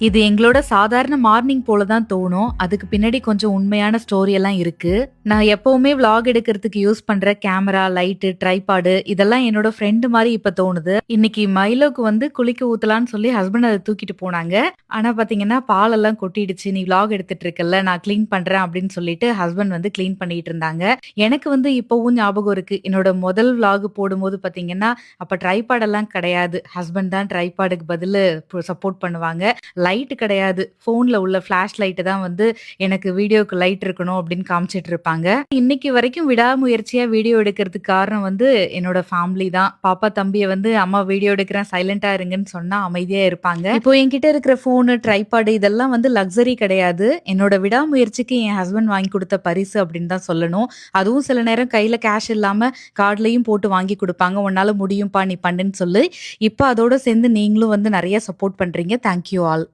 இது எங்களோட சாதாரண மார்னிங் போல தான் தோணும். அதுக்கு பின்னாடி கொஞ்சம் உண்மையான ஸ்டோரி எல்லாம் இருக்கு. நான் எப்பவுமே விளாக் எடுக்கிறதுக்கு யூஸ் பண்ற கேமரா, லைட்டு, ட்ரைபாடு இதெல்லாம் என்னோட ஃப்ரெண்டு மாதிரி இப்ப தோணுது. இன்னைக்கு மைலோக்கு வந்து குளிக்க ஊத்தலான்னு சொல்லி ஹஸ்பண்ட் அதை தூக்கிட்டு போனாங்க. ஆனா பாத்தீங்கன்னா, பாலெல்லாம் கொட்டிடுச்சு. "நீ விளாக் எடுத்துட்டு இருக்கல நான் கிளீன் பண்றேன்" அப்படின்னு சொல்லிட்டு ஹஸ்பண்ட் வந்து கிளீன் பண்ணிட்டு இருந்தாங்க. எனக்கு வந்து இப்பவும் ஞாபகம் இருக்கு. என்னோட முதல் விளாக் போடும்போது பாத்தீங்கன்னா, அப்ப ட்ரைபாடெல்லாம் கிடையாது. ஹஸ்பண்ட் தான் ட்ரைபாடுக்கு பதிலு சப்போர்ட் பண்ணுவாங்க. லைட் கிடையாது. ஃபோனில் உள்ள ஃப்ளாஷ் லைட்டு தான் வந்து எனக்கு வீடியோக்கு லைட் இருக்கணும் அப்படின்னு காமிச்சிட்டு இருப்பாங்க. இன்னைக்கு வரைக்கும் விடாமுயற்சியாக வீடியோ எடுக்கிறதுக்கு காரணம் வந்து என்னோட ஃபேமிலி தான். பாப்பா, தம்பியை வந்து அம்மா வீடியோ எடுக்கிறேன் சைலண்டாக இருங்கன்னு சொன்னால் அமைதியாக இருப்பாங்க. இப்போ என்கிட்ட இருக்கிற ஃபோனு, ட்ரைபாடு இதெல்லாம் வந்து லக்ஸரி கிடையாது. என்னோட விடாமுயற்சிக்கு என் ஹஸ்பண்ட் வாங்கி கொடுத்த பரிசு அப்படின்னு தான் சொல்லணும். அதுவும் சில நேரம் கையில் கேஷ் இல்லாமல் கார்ட்லயும் போட்டு வாங்கி கொடுப்பாங்க உன்னால் முடியும்ப்பா நீ பண்ணுன்னு" சொல்லி. இப்போ அதோட சேர்ந்து நீங்களும் வந்து நிறைய சப்போர்ட் பண்ணுறீங்க தேங்க் யூ ஆல்.